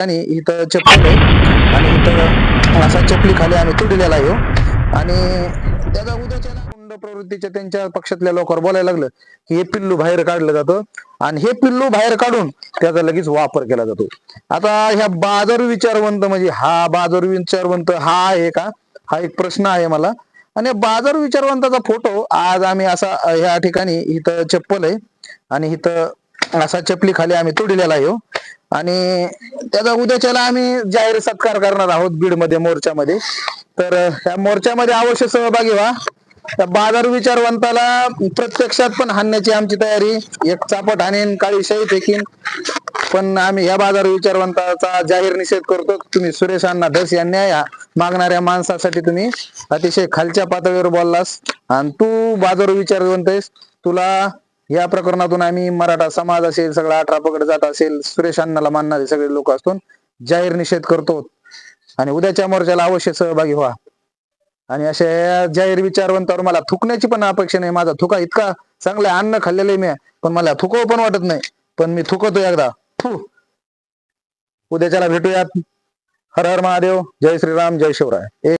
आणि इथं चपली आहे. आणि इथं असा चपली खाली आम्ही तुडलेला आहे हो. आणि त्याचा उद्याच्या गुंड प्रवृत्तीच्या त्यांच्या पक्षातल्या लोकांवर बोलायला लागलं की हे पिल्लू बाहेर काढलं जातं आणि हे पिल्लू बाहेर काढून त्याचा लगेच वापर केला जातो. आता ह्या बाजार विचारवंत म्हणजे हा बाजार विचारवंत हा आहे का? हा एक प्रश्न आहे मला. आणि बाजार विचारवंताचा फोटो आज आम्ही असा ह्या ठिकाणी इथं चप्पल आहे. आणि इथं असा चपली खाली आम्ही तुडलेला आहे हो. आणि त्याचा उद्याच्याला आम्ही जाहीर सत्कार करणार आहोत बीडमध्ये मोर्चामध्ये. तर त्या मोर्चामध्ये अवश्य सहभागी व्हा. त्या बाजार विचारवंताला प्रत्यक्षात पण हाणण्याची आमची तयारी एक चापट हाणेन काळी शाही फेकीन. पण आम्ही या बाजार विचारवंताचा जाहीर निषेध करतो. तुम्ही सुरेश अण्णा धस या न्याय मागणाऱ्या माणसासाठी तुम्ही अतिशय खालच्या पातळीवर बोललास. आणि तू बाजार विचारवंत आहेस. तुला या प्रकरणातून आम्ही मराठा समाज असेल सगळा अठरा पकड जात असेल सुरेश अण्णाला मानणारे सगळे लोक असतो जाहीर निषेध करतो. आणि उद्याच्या मोर्चाला अवश्य सहभागी व्हा. आणि अशा जाहीर विचारवंतावर मला थुकण्याची पण अपेक्षा नाही. माझा थुका इतका चांगला आहे, अन्न खाल्लेलं मी. पण मला थुकव पण वाटत नाही. पण मी थुकवतो एकदा. फु. उद्याच्याला भेटूयात. हर हर महादेव. जय श्रीराम. जय शिवराय.